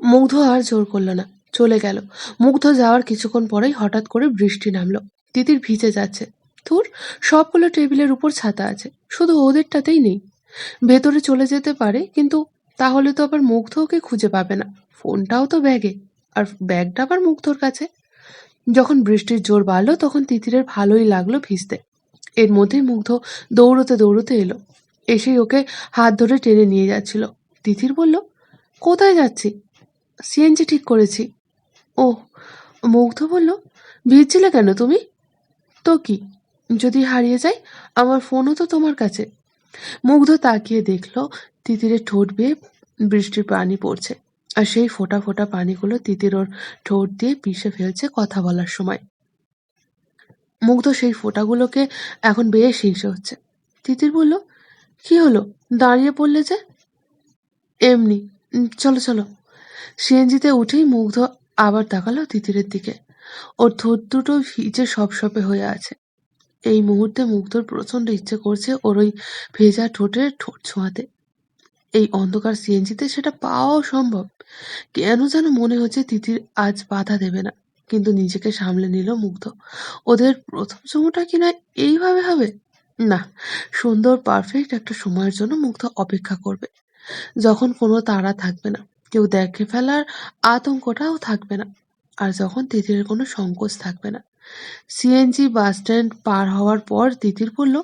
মুগ্ধ আর জোর করল না, চলে গেল। মুগ্ধ যাওয়ার কিছুক্ষণ পরেই হঠাৎ করে বৃষ্টি নামলো। তিতির ভিজে যাচ্ছে। তোর সবগুলো টেবিলের উপর ছাতা আছে, শুধু ওদেরটাতেই নেই। ভেতরে চলে যেতে পারে, কিন্তু তাহলে তো আবার মুগ্ধ ওকে খুঁজে পাবে না। ফোনটাও তো ব্যাগে, আর ব্যাগটা আবার মুগ্ধর কাছে। যখন বৃষ্টির জোর বাড়লো, তখন তিতিরের ভালোই লাগল ভিজতে। এর মধ্যেই মুগ্ধ দৌড়তে দৌড়তে এলো। এসেই ওকে হাত ধরে টেনে নিয়ে যাচ্ছিল। তিতির বলল, কোথায় যাচ্ছি? সিএনজি ঠিক করেছি। ও মুগ্ধ বলল, ভিজছিলে কেন তুমি? তো কি, যদি হারিয়ে যায় আমার ফোনও তো তোমার কাছে। মুগ্ধ তাকিয়ে দেখল, তিতিরের ঠোঁট বেয়ে বৃষ্টির পানি পড়ছে। আর সেই ফোঁটা ফোঁটা পানিগুলো তিতির ওর ঠোঁট দিয়ে পিষে ফেলছে কথা বলার সময়। মুগ্ধ সেই ফোঁটাগুলোকে এখন বেশ হিংসে হচ্ছে। তিতির বলল, কি হলো? দাঁড়িয়ে পড়লে যে? এমনি। চলো চলো। সিএনজিতে উঠেই মুগ্ধ আবার তাকালো তিতিরের দিকে। ওর ঠোঁট দুটো ভিজে সপসপে হয়ে আছে। এই মুহূর্তে মুগ্ধর প্রচণ্ড ইচ্ছে করছে ওর ওই ভেজা ঠোঁটের ঠোঁট ছোঁয়াতে। এই অন্ধকার সিএনজিতে সেটা পাওয়াও সম্ভব। কেন যেন মনে হচ্ছে তিতির আজ বাধা দেবে না, কিন্তু নিজেকে সামলে নিল মুগ্ধ। ওদের প্রথম চুমুটা কিনা এইভাবে হবে? না, সুন্দর পারফেক্ট একটা সময়ের জন্য মুগ্ধ অপেক্ষা করবে। যখন কোনো তাড়া থাকবে না কেউ দেখে ফেলার আতঙ্কটাও থাকবে না। আর যখন তিতিরের কোনো সংকোচ থাকবে না। সিএনজি বাস স্ট্যান্ড পার হওয়ার পর তিতির বলল,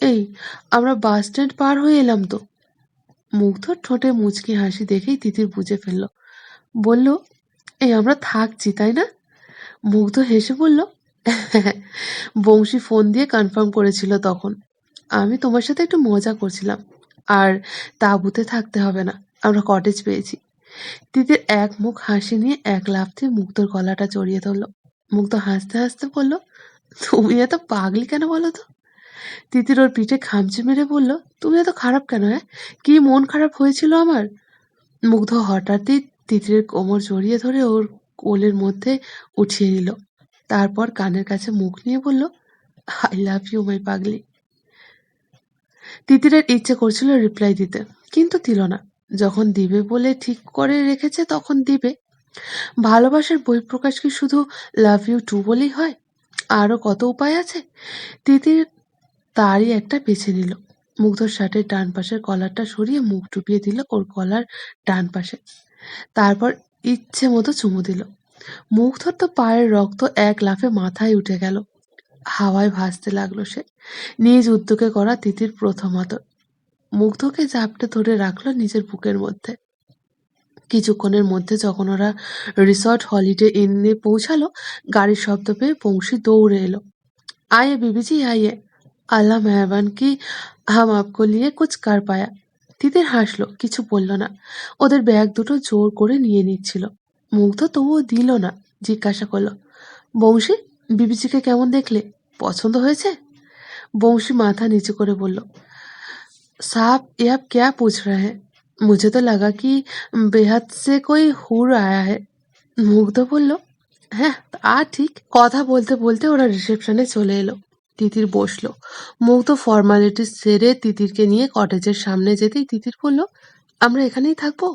এই, আমরা বাস স্ট্যান্ড পার হয়ে এলাম তো। মুগ্ধর ঠোঁটে মুচকি হাসি দেখেই তিতির বুঝে ফেলল। বলল, এই, আমরা থাকছি, তাই না? মুগ্ধ হেসে বলল, বংশী ফোন দিয়ে কনফার্ম করেছিল তখন। আমি তোমার সাথে একটু মজা করছিলাম। আর তাঁবুতে থাকতে হবে না। আমরা কটেজ পেয়েছি। তিতির এক মুখ হাসি নিয়ে এক লাফতে মুগ্ধর গলাটা জড়িয়ে ধরল। মুগ্ধ হাসতে হাসতে বলল, তুমি এত পাগলি কেন বলো তো? তিতির ওর পিঠে খামচে মেরে বলল, তুমি এত খারাপ কেন হ্যাঁ? কি মন খারাপ হয়েছিল আমার? মুগ্ধ হঠাৎই তিতিরের কোমর জড়িয়ে ধরে ওর কোলের মধ্যে উঠিয়ে নিল। তারপর কানের কাছে মুখ নিয়ে বলল আই লাভ ইউ মাই পাগলি। তিতিরের ইচ্ছে করছিল রিপ্লাই দিতে, কিন্তু দিল না। যখন দিবে বলে ঠিক করে রেখেছে, তখন দিবে। ভালোবাসার বহিঃপ্রকাশ কি শুধু লাভ ইউ টু বলেই হয়? আরও কত উপায় আছে? তিতির তারই একটা বেছে নিল। মুগ্ধর শার্টের ডান পাশের কলারটা সরিয়ে মুখ ডুবিয়ে দিল ওর কলার ডান পাশে। তারপর ইচ্ছে মতো চুমু দিল। মুগ্ধর তো পায়ের রক্ত এক লাফে মাথায় উঠে গেল। হাওয়ায় ভাসতে লাগল সে। নিজ উদ্যোগে করা তিতির প্রথম আদর। মুগ্ধকে ঝাপটে ধরে রাখল নিজের বুকের মধ্যে। কিছুক্ষণের মধ্যে যখন ওরা রিসর্ট হলিডে ইনে পৌঁছালো, গাড়ির শব্দ পেয়ে বংশী দৌড়ে এলো। আয়ে বিবিজি, আয়ে। আল্লাহ মেহরবান কি হাম আপকো লিয়ে কুচ কার পায়া? তিতির হাসলো, কিছু বলল না। ওদের ব্যাগ দুটো জোর করে নিয়ে নিচ্ছিল। মুগ্ধ তবুও দিল না, জিজ্ঞাসা করল, বংশী, বিবিজিকে কেমন দেখলে? পছন্দ হয়েছে? বংশী মাথা নিচু করে বলল साहब ये आप क्या पूछ रहे हैं मुझे तो लगा कि बेहद से कोई হুর আয়া है মুগ্ধ বলল হ্যাঁ তা ঠিক কথা বলতে বলতে ওরা রিসেপশনে চলে এলো তিতির বসলো মুগ্ধ ফর্মালিটি সেরে তিতিরকে নিয়ে কটেজের সামনে যেতেই তিতির বলল আমরা এখানেই থাকবো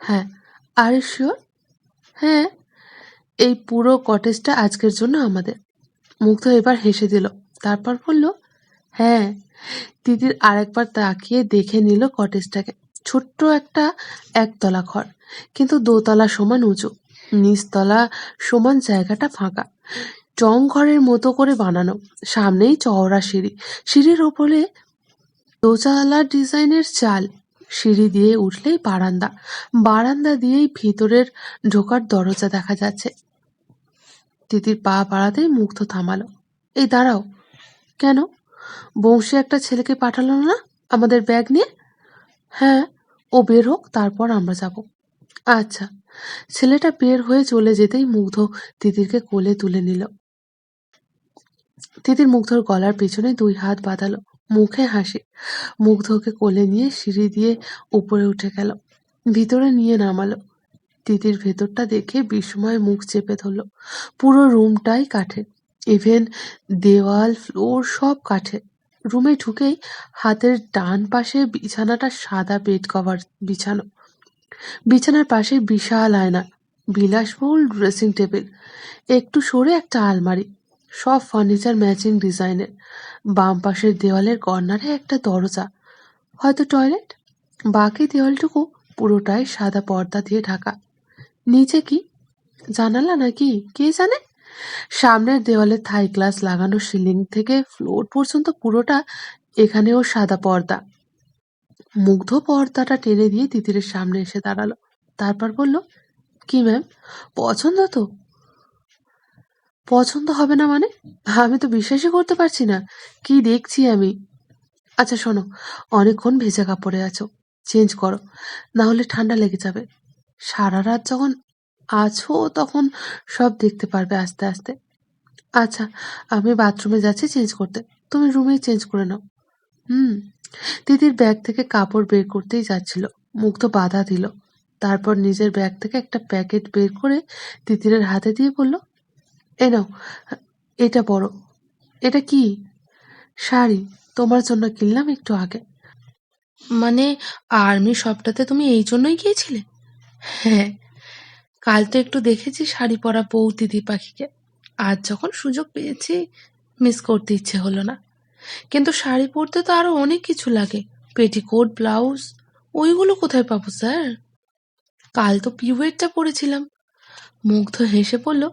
হ্যাঁ আর শিওর হ্যাঁ এই পুরো কটেজটা আজকের জন্য আমাদের মুগ্ধ এবার হেসে দিল তারপর বলল হ্যাঁ তিতির আরেকবার তাকিয়ে দেখে নিল কটেজটাকে। ছোট্ট একটা একতলা ঘর, কিন্তু দোতলা সমান উঁচু, নিচতলা সমান জায়গাটা ফাঁকা। টং ঘরের মতো করে বানানো, সামনেই চওড়া সিঁড়ি। সিঁড়ির ওপরে দোচালা ডিজাইনের চাল, সিঁড়ি দিয়ে উঠলেই বারান্দা। বারান্দা দিয়েই ভিতরের ঢোকার দরজা দেখা যাচ্ছে। দিদির পা বাড়াতেই মুগ্ধ থামালো। এই দাঁড়াও, কেন? বংশী একটা ছেলেকে পাঠালো না আমাদের ব্যাগ নিয়ে? হ্যাঁ ও বের হোক, তারপর আমরা যাব। আচ্ছা ছেলেটা বের হয়ে চলে যেতেই মুগ্ধ তিতিরকে কোলে তুলে নিল। তিতির মুগ্ধর গলার পেছনে দুই হাত বাঁধালো, মুখে হাসি। মুগ্ধকে কোলে নিয়ে সিঁড়ি দিয়ে উপরে উঠে গেল, ভিতরে নিয়ে নামালো। তিতির ভেতরটা দেখে বিস্ময় মুখ চেপে ধরলো। পুরো রুমটাই কাঠের। ইভেন দেওয়াল ফ্লোর সব কাঠের রুমে ঢুকেই হাতের ডান পাশে বিছানাটা সাদা বেড কভার বিছানো। বিছানার পাশে বিশাল আয়না, বিলাসবহুল ড্রেসিং টেবিল একটু সরে একটা আলমারি, সব ফার্নিচার ম্যাচিং ডিজাইনের বাম পাশের দেওয়ালের কর্নারে একটা দরজা, হয়তো টয়লেট বাকি দেওয়ালটুকু পুরোটাই সাদা পর্দা দিয়ে ঢাকা। নিচে কি? জানালা নাকি? কে জানে? সামনের দেওয়ালে থাই গ্লাস লাগানো সিলিং থেকে ফ্লোর পর্যন্ত পুরোটা এখানেও সাদা পর্দা। মুগ্ধ পর্দাটা টেনে দিয়ে তিতিরের সামনে এসে দাঁড়াল। তারপর বলল, কি ম্যাম, পছন্দ তো? পছন্দ হবে না মানে? আমি তো বিশ্বাসই করতে পারছি না। কি দেখছি আমি? আচ্ছা শোনো, অনেকক্ষণ ভেজা কাপড়ে আছো। চেঞ্জ করো না হলে ঠান্ডা লেগে যাবে। সারা রাত যখন আছো তখন সব দেখতে পারবে আস্তে আস্তে। আচ্ছা আমি বাথরুমে যাচ্ছি চেঞ্জ করতে। তুমি রুমেই চেঞ্জ করে নাও। হুম, দিদির ব্যাগ থেকে কাপড় বের করতেই যাচ্ছিল। মুগ্ধ বাধা দিল। তারপর নিজের ব্যাগ থেকে একটা প্যাকেট বের করে তিতিরের হাতে দিয়ে বলল, এ নাও, এটা বড় এটা কি? শাড়ি। তোমার জন্য কিনলাম একটু আগে। মানে আর্মি শপটাতে তুমি এই জন্যই গিয়েছিলে? হ্যাঁ কাল তো একটু দেখেছি শাড়ি পরা বউ দিদি পাখিকে আজ যখন সুযোগ পেয়েছি মিস করতে ইচ্ছে হলো না। কিন্তু শাড়ি পরতে তো আরও অনেক কিছু লাগে। পেটিকোট, ব্লাউজ, ওইগুলো কোথায় পাবো, স্যার? কাল তো পিউয়েটটা পরেছিলাম। মুগ্ধ হেসে বলল,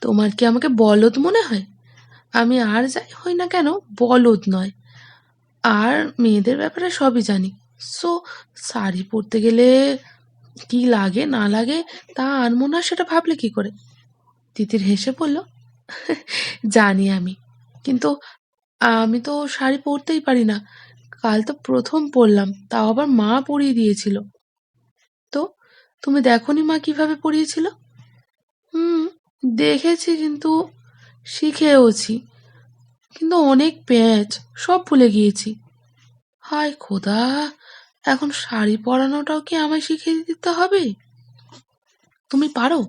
তোমার কি আমাকে বলদ মনে হয়? আমি আর যাই হই না কেন, বলদ নয়। আর মেয়েদের ব্যাপারে সবই জানি। সো শাড়ি পরতে গেলে কি লাগে, না লাগে, তা আনব না, সেটা ভাবলে কি করে? তিতির হেসে বলল, জানি আমি, কিন্তু আমি তো শাড়ি পরতেই পারি না। কাল তো প্রথম পরলাম, তাও আবার মা পরিয়ে দিয়েছিল। তো তুমি দেখনি মা কীভাবে পরিয়েছিল? হুম, দেখেছি কিন্তু শিখেওছি, কিন্তু অনেক প্যাঁচ, সব ভুলে গিয়েছি। হায় খোদা! এখন শাড়ি পরানোটাও কি আমায় শিখিয়ে দিতে হবে? তুমি পারো?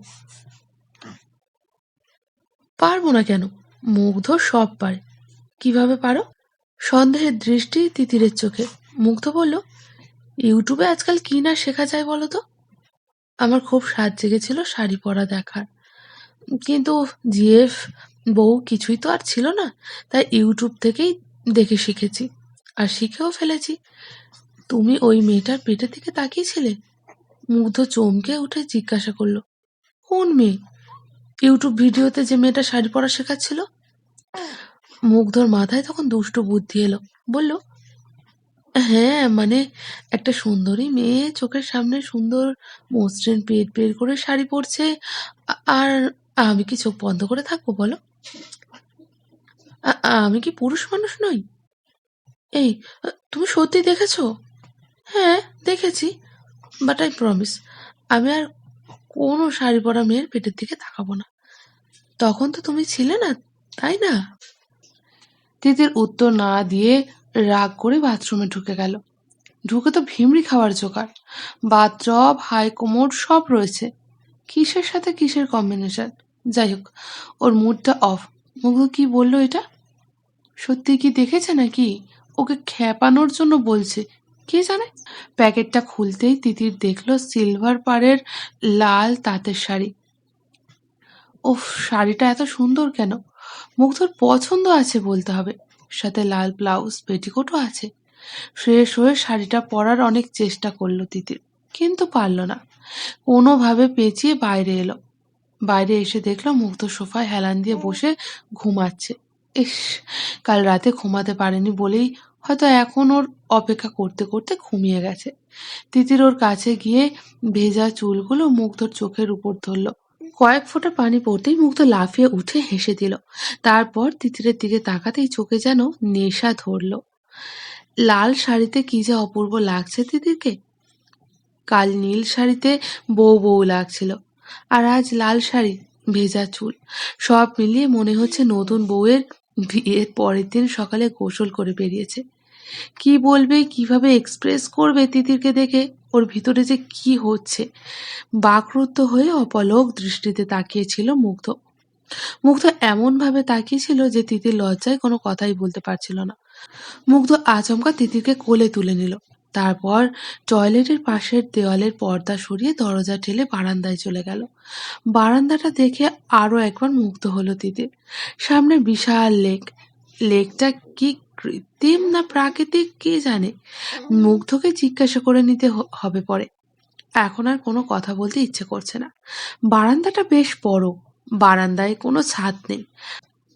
পারব না কেন? মুগ্ধ সব পারে কীভাবে পারো? সন্দেহের দৃষ্টি তিতিরের চোখে। মুগ্ধ বলল, ইউটিউবে আজকাল কি না শেখা যায় বলো তো? আমার খুব স্বাদ জেগেছিল শাড়ি পরা দেখার। কিন্তু জিএফ বউ কিছুই তো আর ছিল না, তাই ইউটিউব থেকেই দেখে শিখেছি। আর শিখেও ফেলেছি। তুমি ওই মেয়েটার পেটের দিকে তাকিয়েছিলে? মুগ্ধ চমকে উঠে জিজ্ঞাসা করল, কোন মেয়ে? ইউটিউব ভিডিওতে যে মেয়েটা শাড়ি পরা শেখাচ্ছিল? মুগ্ধর মাথায় তখন দুষ্টু বুদ্ধি এলো, বলল হ্যাঁ মানে একটা সুন্দরী মেয়ে চোখের সামনে সুন্দর মসৃণ পেট বের করে শাড়ি পরছে, আর আমি কি চোখ বন্ধ করে থাকব বলো? আমি কি পুরুষ মানুষ নই? এই, তুমি সত্যি দেখেছ? হ্যাঁ দেখেছি। বাট আই প্রমিস আমি আর কোনো শাড়ি পরা মেয়ের পেটের দিকে তাকাবো না। তখন তো তুমি ছিলে না, তাই না? তিতির উত্তর না দিয়ে রাগ করে বাথরুমে ঢুকে গেল। ঢুকে তো ভিমড়ি খাওয়ার জোগাড়। বাথটব হাই কোমোড সব রয়েছে। কিসের সাথে কিসের কম্বিনেশন যাই হোক, ওর মুডটা অফ মুগ্ধ কি বলল এটা? সত্যি কি দেখেছে নাকি? ওকে খেপানোর জন্য বলছে কে জানে? প্যাকেটটা খুলতেই তিতির দেখল সিলভার পাড়ের লাল তাঁতের শাড়ি। ওফ শাড়িটা এত সুন্দর কেন? মুগ্ধর পছন্দ আছে বলতে হবে। সাথে লাল ব্লাউজ, পেটিকোটও আছে। ফ্রেশ হয়ে শাড়িটা পরার অনেক চেষ্টা করল তিতির, কিন্তু পারল না। কোনোভাবে পেঁচিয়ে বাইরে এলো। বাইরে এসে দেখল মুগ্ধ সোফায় হেলান দিয়ে বসে ঘুমাচ্ছে। ইস, কাল রাতে ঘুমাতে পারেনি বলেই হয়তো এখন ওর অপেক্ষা করতে করতে ঘুমিয়ে গেছে। তিতির ওর কাছে গিয়ে ভেজা চুলগুলো মুগ্ধর চোখের উপর ধরলো। কয়েক ফোঁটা পানি পড়তেই মুগ্ধ লাফিয়ে উঠে হেসে দিল। তারপর তিতিরের দিকে তাকাতেই চোখে যেন নেশা ধরলো। লাল শাড়িতে কি যে অপূর্ব লাগছে তিতিরকে? কাল নীল শাড়িতে বউ বউ লাগছিল। আর আজ লাল শাড়ি, ভেজা চুল। সব মিলিয়ে মনে হচ্ছে নতুন বউয়ের বিয়ের পরের দিন সকালে গোসল করে বেরিয়েছে। কি বলবে, কীভাবে এক্সপ্রেস করবে তিতিরকে দেখে, ওর ভিতরে যে কি হচ্ছে। বাকরুদ্ধ হয়ে অপলক দৃষ্টিতে তাকিয়েছিল মুগ্ধ। মুগ্ধ এমনভাবে তাকিয়েছিল যে তিতির লজ্জায় কোনো কথাই বলতে পারছিল না। মুগ্ধ আচমকা তিতিরকে কোলে তুলে নিল। তারপর টয়লেটের পাশের দেওয়ালের পর্দা সরিয়ে দরজা ঠেলে বারান্দায় চলে গেল। বারান্দাটা দেখে আরও একবার মুগ্ধ হলো তিতির। সামনে বিশাল লেক। লেকটা কি কৃত্রিম না প্রাকৃতিক, কে জানে? মুগ্ধকে জিজ্ঞাসা করে নিতে হবে পরে। এখন আর কোনো কথা বলতে ইচ্ছে করছে না। বারান্দাটা বেশ বড়। বারান্দায় কোনো ছাদ নেই।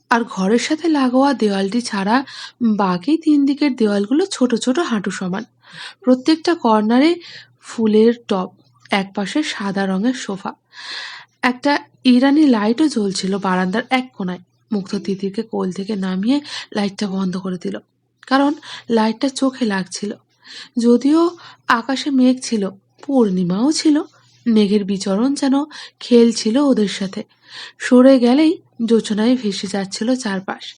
আর ঘরের সাথে লাগোয়া দেওয়ালটি ছাড়া বাকি তিন দিকের দেওয়ালগুলো ছোট ছোট হাঁটু সমান। প্রত্যেকটা কর্নারে ফুলের টব একপাশে সাদা রঙের সোফা। একটা ইরানি লাইটও জ্বলছিল বারান্দার এক কোনায় মুগ্ধ তিতিরকে কোল থেকে নামিয়ে লাইটটা বন্ধ করে দিল। কারণ লাইটটা চোখে লাগছিল। যদিও আকাশে মেঘ ছিল, পূর্ণিমাও ছিল, মেঘের বিচরণ যেন খেলছিল ওদের সাথে। সরে গেলেই যোচনায় ভেসে যাচ্ছিল চারপাশ।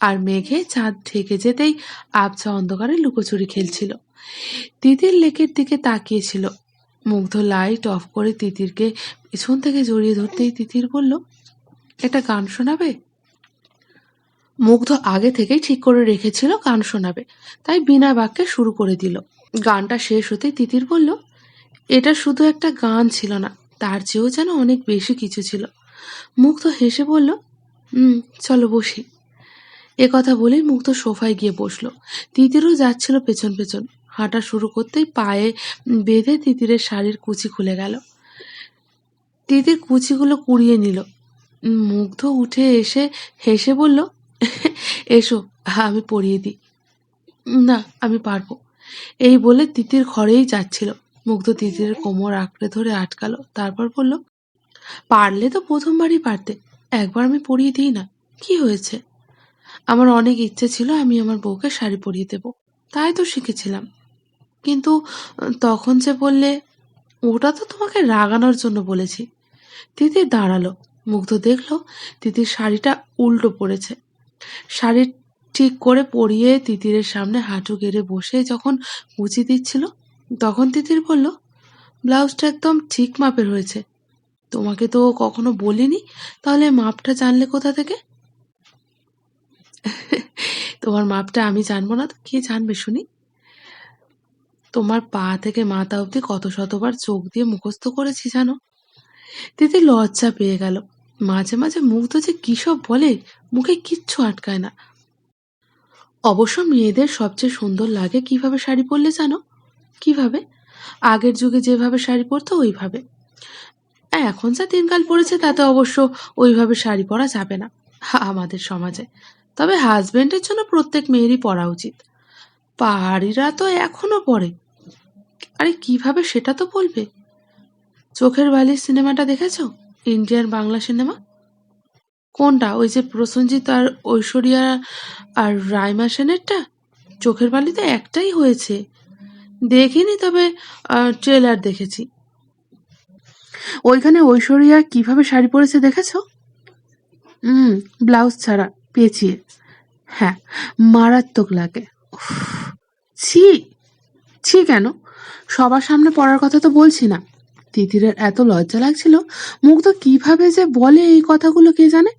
আর মেঘে চাঁদ ঢেকে যেতেই আবছা অন্ধকারে লুকোচুরি খেলছিল। তিতির লেকের দিকে তাকিয়েছিল। মুগ্ধ লাইট অফ করে তিতিরকে পিছন থেকে জড়িয়ে ধরতেই তিতির বলল একটা গান শোনাবে? মুগ্ধ আগে থেকেই ঠিক করে রেখেছিল গান শোনাবে, তাই বিনা বাক্যে শুরু করে দিল। গানটা শেষ হতেই তিতির বলল, এটা শুধু একটা গান ছিল না, তার চেয়েও যেন অনেক বেশি কিছু ছিল। মুগ্ধ হেসে বলল হুম চলো বসি। এ কথা বলেই মুগ্ধ সোফায় গিয়ে বসল। তিতিরও যাচ্ছিল পেছন পেছন। হাঁটা শুরু করতেই পায়ে বেঁধে তিতিরের শাড়ির কুচি খুলে গেল। তিতির কুচিগুলো কুড়িয়ে নিল। মুগ্ধ উঠে এসে হেসে বলল, এসো, আমি পরিয়ে দিই। না, আমি পারব। এই বলে তিতির ঘরেই যাচ্ছিল। মুগ্ধ তিতিরের কোমর আঁকড়ে ধরে আটকালো, তারপর বলল, পারলে তো প্রথমবারই পারতে, একবার আমি পরিয়ে দিই না, কি হয়েছে? আমার অনেক ইচ্ছে ছিল আমি আমার বউকে শাড়ি পরিয়ে দেব, তাই তো শিখেছিলাম। কিন্তু তখন যে বললে, ওটা তো তোমাকে রাগানোর জন্য বলেছি। তিতির দাঁড়াল মুগ্ধ দেখল তিতির শাড়িটা উল্টো পড়েছে। শাড়ি ঠিক করে পরিয়ে তিতিরের সামনে হাঁটু গেড়ে বসে যখন কুচি দিচ্ছিল, তখন তিতির বলল, ব্লাউজটা একদম ঠিক মাপের হয়েছে। তোমাকে তো কখনো বলিনি, তাহলে মাপটা জানলে কোথা থেকে? তোমার মাপটা আমি জানব না তো, কে জানবে শুনি? তোমার পা থেকে মাথা অবধি কত শতবার চোখ দিয়ে মুখস্থ করেছি জানো? তিতি লজ্জা পেয়ে গেল। মাঝে মাঝে মুগ্ধ যে কি সব বলে, মুখে কিচ্ছু আটকায় না। অবশ্য মেয়েদের সবচেয়ে সুন্দর লাগে কীভাবে শাড়ি পরলে জানো? কীভাবে? আগের যুগে যেভাবে শাড়ি পরতো, ওইভাবে। এখন যা দিনকাল পড়েছে তাতে অবশ্য ওইভাবে শাড়ি পরা যাবে না, আমাদের সমাজে। তবে হাজবেন্ডের জন্য প্রত্যেক মেয়েরই পরা উচিত। পাহাড়িরা তো এখনও পরে। আরে কীভাবে সেটা তো বলবে? চোখের বালির সিনেমাটা দেখেছ? Indian Bangla cinema? কোনটা? ওই যে প্রসেনজিৎ আর ঐশ্বরিয়া আর রাইমা সেনেরটা? চোখের বালি তো একটাই হয়েছে। দেখিনি তবে ট্রেলার দেখেছি। ওইখানে ঐশ্বরিয়া কীভাবে শাড়ি পরেছে দেখেছ? হুম ব্লাউজ ছাড়া, পেঁচিয়ে। হ্যাঁ মারাত্মক লাগে। ছি ছি কেন? সবার সামনে পড়ার কথা তো বলছি না। তিতিরের এত লজ্জা লাগছিল, মুগ্ধ কীভাবে যে বলে এই কথাগুলো কে জানে?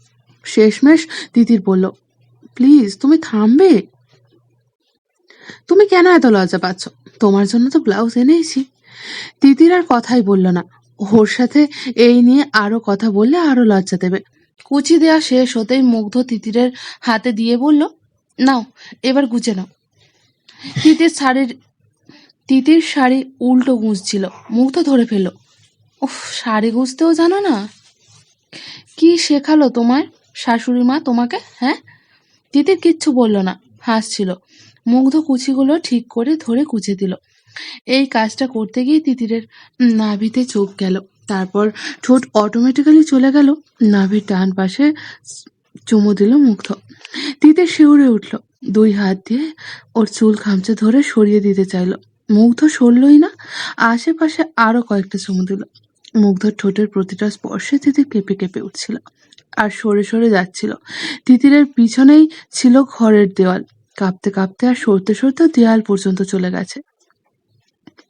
শেষমেশ তিতির বলল, প্লিজ, তুমি থামবে? তুমি কেন এত লজ্জা পাচ্ছ? তোমার জন্য তো ব্লাউজ এনেছি। তিতির আর কথাই বলল না। ওর সাথে এই নিয়ে আরও কথা বললে আরও লজ্জা দেবে। কুচি দেওয়া শেষ হতেই মুগ্ধ তিতিরের হাতে দিয়ে বলল, নাও, এবার গুছে নাও। তিতির শাড়ির তিতির শাড়ি উল্টো গুঁজছিল। মুগ্ধ ধরে ফেলল উফ, শাড়ি গুঁজতেও জানো না? কি শেখালো তোমার শাশুড়ি মা তোমাকে হ্যাঁ? তিতির কিচ্ছু বলল না, হাসছিল। মুগ্ধ কুচিগুলো ঠিক করে ধরে কুচে দিল। এই কাজটা করতে গিয়ে তিতিরের নাভিতে চোখ গেল। তারপর ঠোঁট অটোমেটিক্যালি চলে গেল। নাভির ডান পাশে চুমু দিল মুগ্ধ। তিতির শিউরে উঠল। দুই হাত দিয়ে ওর চুল খামচে ধরে সরিয়ে দিতে চাইল। মুগ্ধ সরলই না, আশেপাশে আরও কয়েকটা চুমু দিল। মুগ্ধর ঠোঁটের প্রতিটা স্পর্শে তিতির কেঁপে কেঁপে উঠছিল আর সরে সরে যাচ্ছিল। তিতিরের পিছনেই ছিল ঘরের দেওয়াল। কাঁপতে কাঁপতে আর সরতে সরতে দেওয়াল পর্যন্ত চলে গেছে।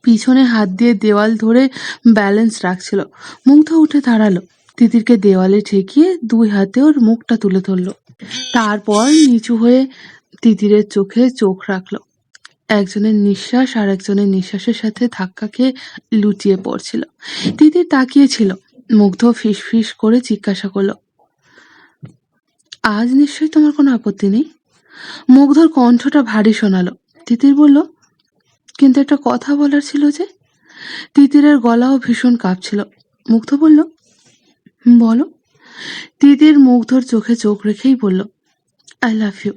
পিছনে হাত দিয়ে দেওয়াল ধরে ব্যালেন্স রাখছিল। মুগ্ধ উঠে দাঁড়াল। তিতিরকে দেওয়ালে ঠেকিয়ে দুই হাতে ওর মুখটা তুলে ধরলো। তারপর নিচু হয়ে তিতিরের চোখে চোখ রাখল। একজনের নিঃশ্বাস আর একজনের নিঃশ্বাসের সাথে ধাক্কা খেয়ে লুটিয়ে পড়ছিল। তিতির তাকিয়েছিল, মুগ্ধ ফিস ফিস করে জিজ্ঞাসা করল, আজ নিশ্চয়ই তোমার কোনো আপত্তি নেই? মুগ্ধর কণ্ঠটা ভারী শোনালো। তিতির বলল, কিন্তু একটা কথা বলার ছিল যে? তিতিরের গলাও ভীষণ কাঁপছিল। মুগ্ধ বলল, বলো। তিতির মুগ্ধর চোখে চোখ রেখেই বলল আই লাভ ইউ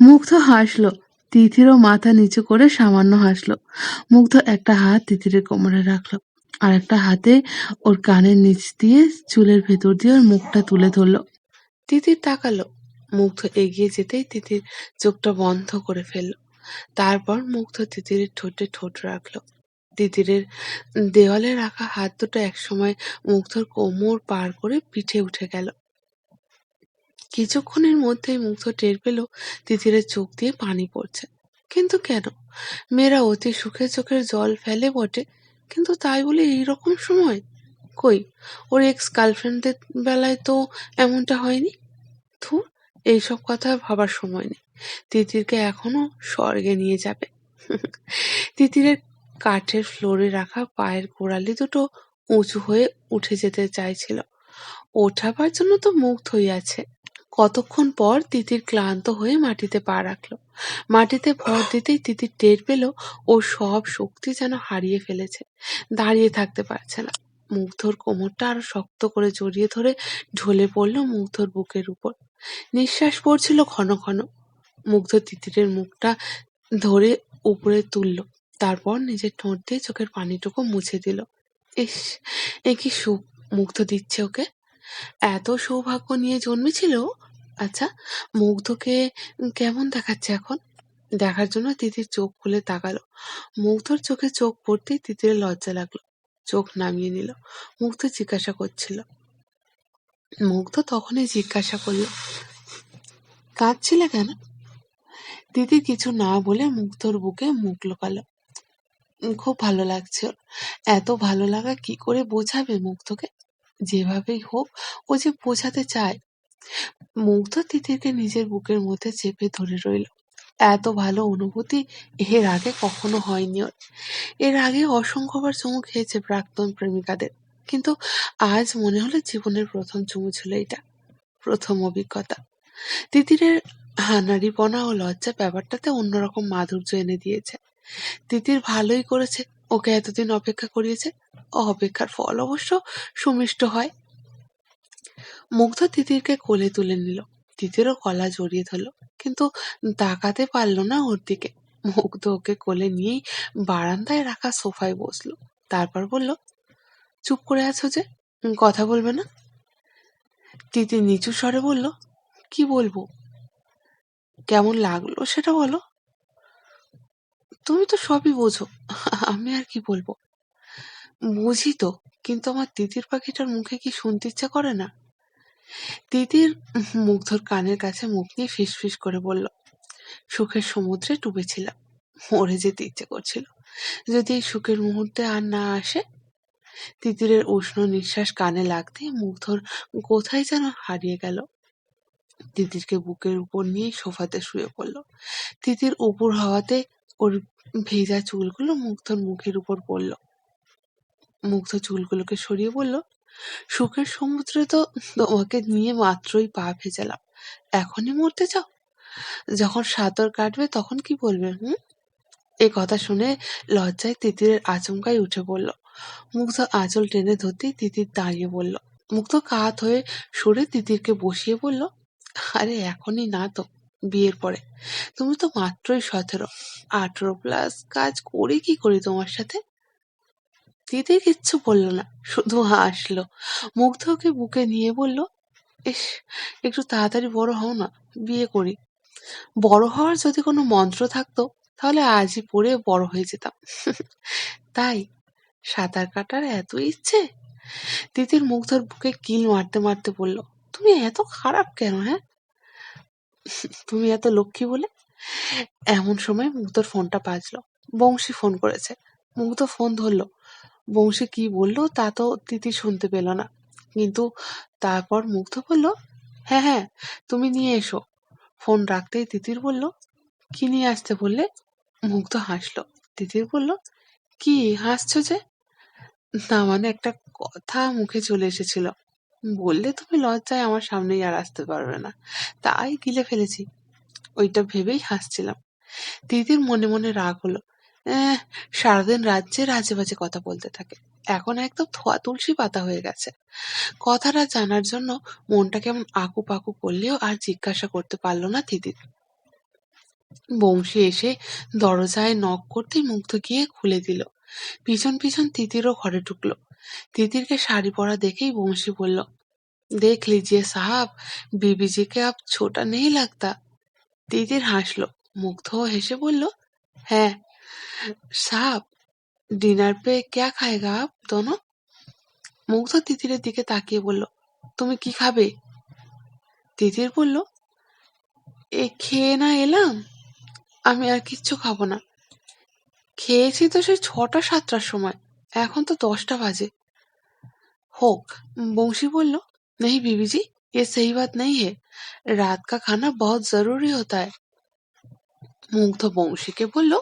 মুগ্ধ হাসলো তিতিরও মাথা নিচু করে সামান্য হাসলো। মুগ্ধ একটা হাত তিতিরের কোমরে রাখল আর একটা হাতে ওর কানের নিচ দিয়ে চুলের ভেতর দিয়ে ওর মুখটা তুলে ধরলো। তিতির তাকালো। মুগ্ধ এগিয়ে যেতেই তিতির চোখটা বন্ধ করে ফেলল। তারপর মুগ্ধ তিতিরের ঠোঁটে ঠোঁট রাখল। তিতিরের দেওয়ালে রাখা হাত দুটো একসময় মুগ্ধর কোমর পার করে পিঠে উঠে গেল। কিছুক্ষণের মধ্যেই মুগ্ধ টের পেল তিতিরের চোখ দিয়ে পানি পড়ছে। কিন্তু কেন? মেয়েরা অতি সুখে চোখের জল ফেলে বটে, কিন্তু তাই বলে এইরকম সময়? কই, ওর এক্স গার্লফ্রেন্ডদের বেলায় তো এমনটা হয়নি? থু, এইসব কথা ভাবার সময় নেই। তিতিরকে এখনও স্বর্গে নিয়ে যাবে। তিতিরের কাঠের ফ্লোরে রাখা পায়ের গোড়ালি দুটো উঁচু হয়ে উঠে যেতে চাইছিল। ওঠাবার জন্য তো মুগ্ধ আছে। কতক্ষণ পর তিতির ক্লান্ত হয়ে মাটিতে পা রাখল। মাটিতে ভর দিতেই তিতির টের পেল, ও সব শক্তি যেন হারিয়ে ফেলেছে। দাঁড়িয়ে থাকতে পারছে না। মুগ্ধর কোমরটা আরও শক্ত করে জড়িয়ে ধরে ঢলে পড়ল মুগ্ধর বুকের উপর। নিঃশ্বাস পড়ছিল ঘন ঘন। মুগ্ধ তিতিরের মুখটা ধরে উপরে তুলল, তারপর নিজের ঠোঁট দিয়ে চোখের পানিটুকু মুছে দিল। ইস, এ সুখ মুগ্ধ দিচ্ছে ওকে? এত সৌভাগ্য নিয়ে জন্মেছিল? আচ্ছা মুগ্ধকে কেমন দেখাচ্ছে এখন? দেখার জন্য তিতির চোখ খুলে তাকালো। মুগ্ধর চোখে চোখ পড়তেই তিতিরের লজ্জা লাগল। চোখ নামিয়ে নিল। মুগ্ধ জিজ্ঞাসা করছিল। মুগ্ধ তখনই জিজ্ঞাসা করল, কাঁদছিলে কেন? তিতির কিছু না বলে মুগ্ধর বুকে মুখ লোকালো। খুব ভালো লাগছে এত ভালো লাগা কি করে বোঝাবে মুগ্ধকে? যেভাবেই হোক, ও যে বোঝাতে চায়। মুগ্ধ তিতিরকে নিজের বুকের মধ্যে চেপে ধরে রইল। এত ভালো অনুভূতি এর আগে কখনো হয়নি ওর। এর আগে অসংখ্যবার চুমু খেয়েছে প্রাক্তন প্রেমিকাদের। কিন্তু আজ মনে হলো জীবনের প্রথম চুমু ছিল এটা। প্রথম অভিজ্ঞতা। তিতিরের হানারিপনা ও লজ্জা ব্যাপারটাতে অন্যরকম মাধুর্য এনে দিয়েছে। তিতির ভালোই করেছে। ওকে এতদিন অপেক্ষা করিয়েছে? অপেক্ষার ফল অবশ্য সুমিষ্ট হয়। মুগ্ধ তিতিরকে কোলে তুলে নিল। তিতিরও গলা জড়িয়ে ধরল, কিন্তু তাকাতে পারল না ওর দিকে। মুগ্ধ ওকে কোলে নিয়েই বারান্দায় রাখা সোফায় বসল। তারপর বলল, চুপ করে আছো যে? কথা বলবে না? তিতির নিচু স্বরে বলল, কি বলব? কেমন লাগল সেটা বলো। তুমি তো সবই বোঝো। আমি আর কি বলব? বুঝি তো, কিন্তু আমার তিতির পাখিটার মুখে কি শুনতে ইচ্ছা করে না? তিতির মুগ্ধর কানের কাছে মুখ নিয়ে ফিসফিস করে বলল, সুখের সমুদ্রে ডুবেছিলাম। মরে যেতে ইচ্ছে করছিল। যদি এই সুখের মুহূর্তে আর না আসে? তিতিরের উষ্ণ নিঃশ্বাস কানে লাগতেই মুগ্ধর কোথায় যেন হারিয়ে গেল। তিতিরকে বুকের উপর নিয়ে সোফাতে শুয়ে পড়ল। তিতির উপর হাওয়াতে ওর ভেজা চুলগুলো মুগ্ধর মুখের উপর পড়ল। মুগ্ধ চুলগুলোকে সরিয়ে বলল সুখের সমুদ্রে তো তোমাকে নিয়ে মাত্রই পা ভেজালাম। এখনই মরতে চাও? যখন সাঁতার কাটবে তখন কি বলবে, হুম? এ কথা শুনে লজ্জায় তিতিরের আচমকাই উঠে পড়ল। মুগ্ধ আঁচল টেনে ধরতেই তিতির দাঁড়িয়ে বলল। মুগ্ধ কাত হয়ে সরে তিতিরকে বসিয়ে বলল, আরে, এখনই না তো। বিয়ের পরে। তুমি তো মাত্রই সতেরো। আঠেরো প্লাস কাজ করি কি করি তোমার সাথে? তিতির কিচ্ছু বলল না, শুধু হাসলো। মুগ্ধ ওকে বুকে নিয়ে বলল, ইস, একটু তাড়াতাড়ি বড় হও না, বিয়ে করি। বড় হওয়ার যদি কোনো মন্ত্র থাকতো, তাহলে আজই পড়ে বড় হয়ে যেতাম। তাই সাঁতার কাটার এত ইচ্ছে? তিতির মুগ্ধর বুকে কিল মারতে মারতে বলল, তুমি এত খারাপ কেন হ্যাঁ? তুমি এত লক্ষ্মী বলে? এমন সময় মুগ্ধর ফোনটা বাজলো। বংশী ফোন করেছে। মুগ্ধ ফোন ধরলো। বংশী কি বলল তা তো তিতি শুনতে পেল না। কিন্তু তারপর মুগ্ধ বলল হ্যাঁ হ্যাঁ তুমি নিয়ে এসো। ফোন রাখতেই তিতির বলল, কি নিয়ে আসতে বললে? মুগ্ধ হাসলো। তিতির বলল, কি, হাসছো যে? না মানে একটা কথা মুখে চলে এসেছিল। বললে তুমি লজ্জায় আমার সামনেই আর আসতে পারবে না। তাই গিলে ফেলেছি। ওইটা ভেবেই হাসছিলাম। দিদির মনে মনে রাগ হলো। সারাদিন রাজ্যে রাজে বাজে কথা বলতে থাকে। এখন একদম থোয়া তুলসী পাতা হয়ে গেছে। কথাটা জানার জন্য মনটা কেমন আকু পাকু করলেও আর জিজ্ঞাসা করতে পারল না দিদির বংশী এসে দরজায় নক করতেই মুগ্ধ গিয়ে খুলে দিল। পিছন পিছন তিতিরও ঘরে ঢুকলো। তিতিরকে শাড়ি পরা দেখেই বংশী বলল দেখ लीजिए साहब बीबी जी के अब छोटा नहीं लगता তিতির হাসলো মুগ্ধ হেসে বলল হ্যাঁ সাহেব ডিনার পে क्या खाएगा आप दोनों মুগ্ধ তিতিরের দিকে তাকিয়ে বলল তুমি কি খাবে তিতির বলল এ খেয়ে না এলাম আমি আর কিচ্ছু খাবো না খেয়েছি তো সেই ছটা সাতটার সময় এখন তো দশটা বাজে হোক বংশী बोलो नहीं बीबी जी ये सही बात नहीं है रात का खाना बहुत जरूरी होता है মুগ্ধ বংশীকে বলল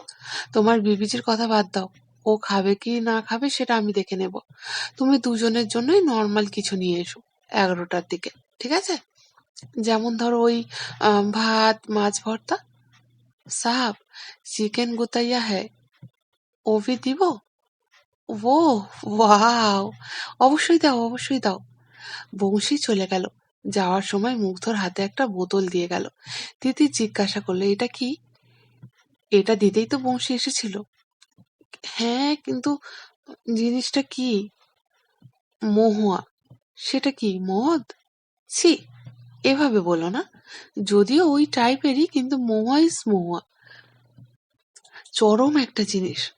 তোমার বিবিজির কথা বাদ দাও ও খাবে কি না খাবে সেটা আমি দেখে নেব তুমি দুজনের জন্যই নর্মাল কিছু নিয়ে এসো এগারোটার দিকে ঠিক আছে যেমন ধরো ওই আহ, ভাত মাছ ভর্তা সাহাব চিকেন গুতাইয়া হ্যায় ও ভি দিব ও ওয়াও। অবশ্যই দাও অবশ্যই দাও। বংশী চলে গেল। যাওয়ার সময় মুগ্ধর হাতে একটা বোতল দিয়ে গেল। তিতি জিজ্ঞাসা করল, এটা কি? এটা দিতেই তো বংশী এসেছিল। হ্যাঁ কিন্তু জিনিসটা কি? মহুয়া। সেটা কি, মদ? ছি, এভাবে বলো না। যদিও ওই টাইপেরই কিন্তু মহুয়া ইস মহুয়া। চরম একটা জিনিস।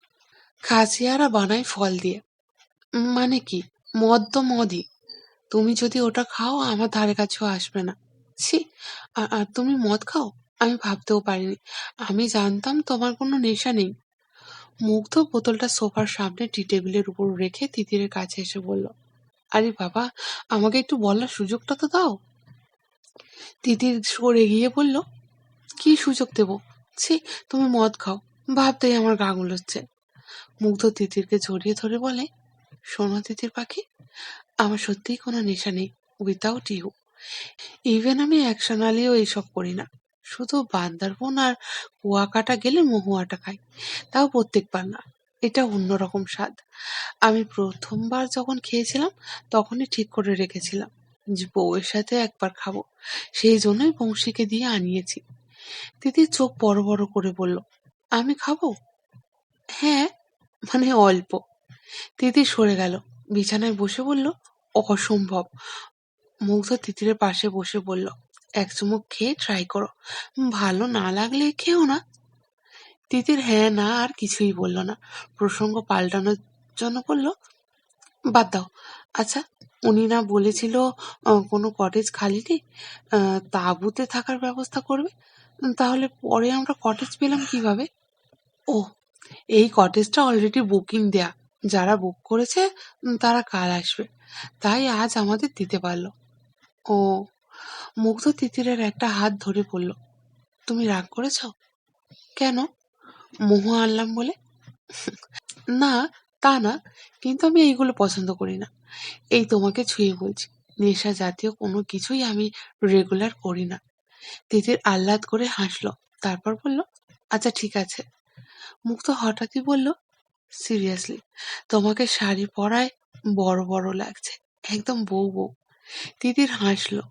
খাসিয়ারা বানায় ফল দিয়ে। মানে কি? মদ তো মদই। তুমি যদি ওটা খাও, আমার ধারে কাছেও আসবে না। ছি, আ- আর তুমি মদ খাও? আমি ভাবতেও পারিনি। আমি জানতাম তোমার কোনো নেশা নেই। মুগ্ধ বোতলটা সোফার সামনে টি টেবিলের উপর রেখে তিতিরের কাছে এসে বলল, আরে বাবা, আমাকে একটু বলার সুযোগটা তো দাও। তিতির সরে গিয়ে বলল, কি সুযোগ দেব? ছি, তুমি মদ খাও। ভাবতেই আমার গা গুলোচ্ছে। মুগ্ধ তিতিরকে জড়িয়ে ধরে বলে, শোনো তিতির পাখি, আমার সত্যিই কোনো নেশা নেই উইথাউট ইউ ইভেন আমি অ্যাকশন এইসব করি না। শুধু বান্দারবন আর কুয়াকাটা গেলে মহুয়াটা খাই, তাও প্রত্যেকবার না। এটা অন্যরকম স্বাদ। আমি প্রথমবার যখন খেয়েছিলাম, তখনই ঠিক করে রেখেছিলাম যে বউয়ের সাথে একবার খাব। সেই জন্যই বংশীকে দিয়ে আনিয়েছি। তিতির চোখ বড় বড় করে বলল, আমি খাব? হ্যাঁ মানে অল্প। তিতির সরে গেল। বিছানায় বসে বলল, অসম্ভব। মুগ্ধ তিতিরের পাশে বসে বলল, এক চুমুক খেয়ে ট্রাই করো। ভালো না লাগলে খেও না। তিতির হ্যাঁ না আর কিছুই বলল না। প্রসঙ্গ পাল্টানোর জন্য বলল, বাদ দাও। আচ্ছা উনি না বলেছিল কোনো কটেজ খালি নেই? তাঁবুতে থাকার ব্যবস্থা করবে? তাহলে পরে আমরা কটেজ পেলাম কীভাবে? ও এই কটেজটা অলরেডি বুকিং দেয়া। যারা বুক করেছে তারা কাল আসবে। তাই আজ আমাদের দিতে পারল। ও, মুগ্ধ তিতিরের একটা হাত ধরে বলল, তুমি রাগ করেছ? কেন? মোহ আনলাম বলে? না, তা না, কিন্তু আমি এইগুলো পছন্দ করি না। এই তোমাকে ছুঁয়ে বলছি, নেশা জাতীয় কোনো কিছুই আমি রেগুলার করি না। তিতির আহ্লাদ করে হাসলো, তারপর বলল আচ্ছা ঠিক আছে। মুক্ত হঠাৎই বলল সিরিয়াসলি তোমাকে শাড়ি পরায় বড় বড় লাগছে, একদম বউ বউ। তিতির হাসলো,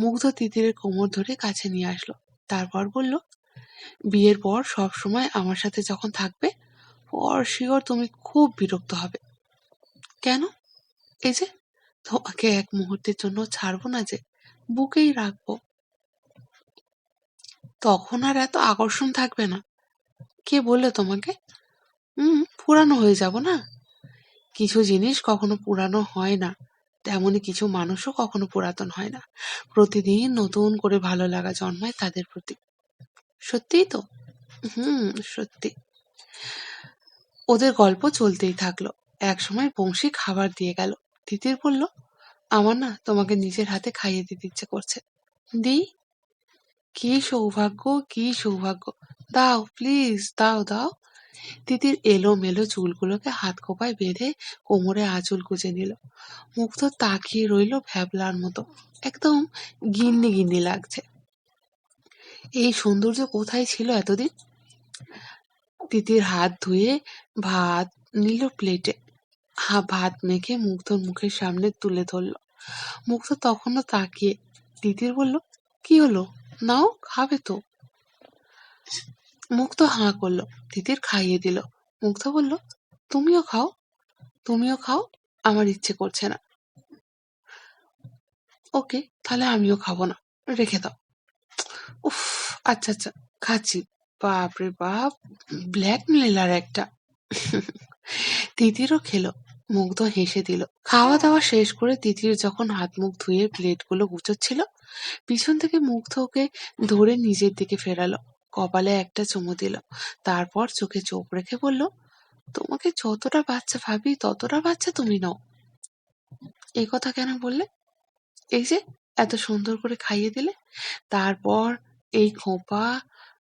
মুগ্ধ তিতিরের কোমর ধরে কাছে নিয়ে আসলো, তারপর বলল, বিয়ের পর সব সময় আমার সাথে যখন থাকবে পর শিওর তুমি খুব বিরক্ত হবে। কেন? এই যে, তোমাকে এক মুহূর্তের জন্য ছাড়বো না যে, বুকেই রাখব। তখন আর এত আকর্ষণ থাকবে না। কে বলল তোমাকে? হুম পুরানো হয়ে যাব না? কিছু জিনিস কখনো পুরানো হয় না। তেমনি কিছু মানুষও কখনো পুরাতন হয় না। প্রতিদিন নতুন করে ভালো লাগা জন্মায় তাদের প্রতি। সত্যিই তো? হুম, সত্যি। ওদের গল্প চলতেই থাকল। একসময় বংশী খাবার দিয়ে গেল। তিতির বলল, আমার না তোমাকে নিজের হাতে খাইয়ে দিতে ইচ্ছে করছে। দি কি সৌভাগ্য কি সৌভাগ্য? দাও প্লিজ দাও দাও। তিতির এলোমেলো চুলগুলোকে হাত খোপায় বেঁধে কোমরে আঁচল গুজে নিল। মুগ্ধ তাকিয়ে রইল ভ্যাবলার মতো। একদম গিন্নি গিন্নি লাগছে। এই সৌন্দর্য কোথায় ছিল এতদিন? তিতির হাত ধুয়ে ভাত নিল প্লেটে। হা, ভাত মেখে মুগ্ধর মুখের সামনে তুলে ধরল। মুগ্ধ তখনও তাকিয়ে, তিতির বলল, কি হলো? নাও, খাবে তো। মুগ্ধ হাঁ করল, তিতির খাইয়ে দিল। মুগ্ধ বলল, তুমিও খাও তুমিও খাও, আমার ইচ্ছে করছে না। ওকে, তাহলে আমিও খাব না, রেখে দাও। উফ আচ্ছা আচ্ছা খাচ্ছি। বাপ রে বাপ ব্ল্যাকমেলার একটা। তিতিরও খেলো, মুগ্ধ হেসে দিল। খাওয়া দাওয়া শেষ করে তিতির যখন হাত মুখ ধুয়ে প্লেটগুলো গুছোচ্ছিল পিছন থেকে মুগ্ধ ওকে ধরে নিজের দিকে ফেরালো। কপালে একটা চুমু দিল। তারপর চোখে চোখ রেখে বলল, তোমাকে যতটা বাচ্চা ভাবি, ততটা বাচ্চা তুমি নও। এই কথা কেন বললে? এই যে এত সুন্দর করে খাইয়ে দিলে। তারপর এই খোঁপা,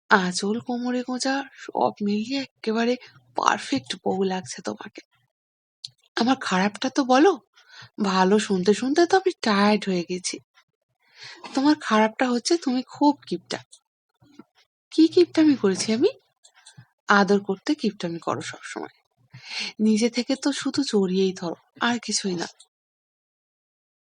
আঁচল, কোমরে গোঁজা, সব মিলিয়ে একেবারে পারফেক্ট বউ লাগছে তোমাকে। আমার খারাপটা তো বলো, ভালো শুনতে শুনতে তো আমি টায়ার্ড হয়ে গেছি। তোমার খারাপটা হচ্ছে তুমি খুব কিপটা। কি কিপটামি করেছি আমি? আদর করতে কিপটামি করো সবসময়। নিজে থেকে তো শুধু জড়িয়েই ধরো, আর কিছুই না।